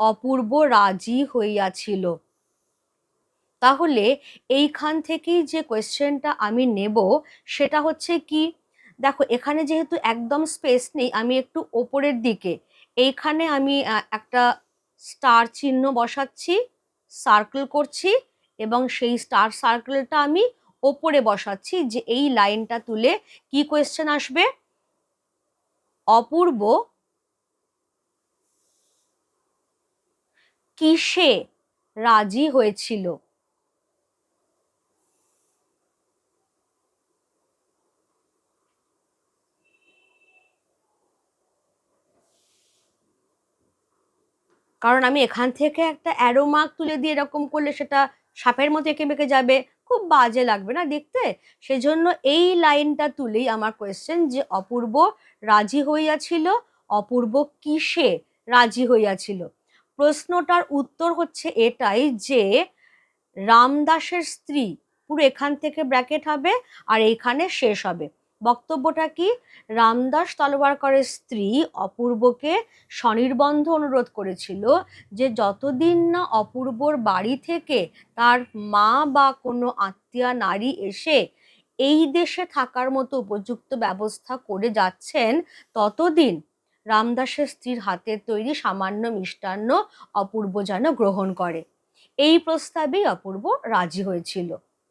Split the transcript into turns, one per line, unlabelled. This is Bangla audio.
অপূর্ব রাজি হইয়াছিল। তাহলে এইখান থেকেই যে কোয়েশ্চেনটা আমি নেব, সেটা হচ্ছে কি? দেখো, এখানে যেহেতু একদম স্পেস নেই, আমি একটু ওপরের দিকে। এইখানে আমি একটা স্টার চিহ্ন বসাচ্ছি সার্কেল করছি এবং সেই স্টার সার্কেলটা আমি ওপরে বসাচ্ছি যে এই লাইনটা তুলে কি কোয়েশ্চেন আসবে? অপূর্ব কিসে রাজি হয়েছিল? কারণ আমি এখান থেকে একটা অ্যারো মার্ক তুলে দিয়ে এরকম করলে সেটা সাপের মতো এঁকে মেকে যাবে, খুব বাজে লাগবে না দেখতে? সেজন্য এই লাইনটা তুলেই আমার কোয়েশ্চেন যে অপূর্ব রাজি হইয়াছিল, অপূর্ব কিসে রাজি হইয়াছিল? প্রশ্নটার উত্তর হচ্ছে এটাই যে রামদাসের স্ত্রী, পুরো এখান থেকে ব্র্যাকেট হবে আর এইখানে শেষ হবে। বক্তব্যটা কি? রামদাস তলবারকরের স্ত্রী অপূর্বকে স্বনির্বন্ধ অনুরোধ করেছিল যে যতদিন না অপূর্বর বাড়ি থেকে তার মা বা কোনো আত্মীয়া নারী এসে এই দেশে থাকার মতো উপযুক্ত ব্যবস্থা করে যাচ্ছেন, ততদিন রামদাসের স্ত্রীর হাতের তৈরি সামান্য মিষ্টান্ন অপূর্ব যেন গ্রহণ করে। এই প্রস্তাবেই অপূর্ব রাজি হয়েছিল।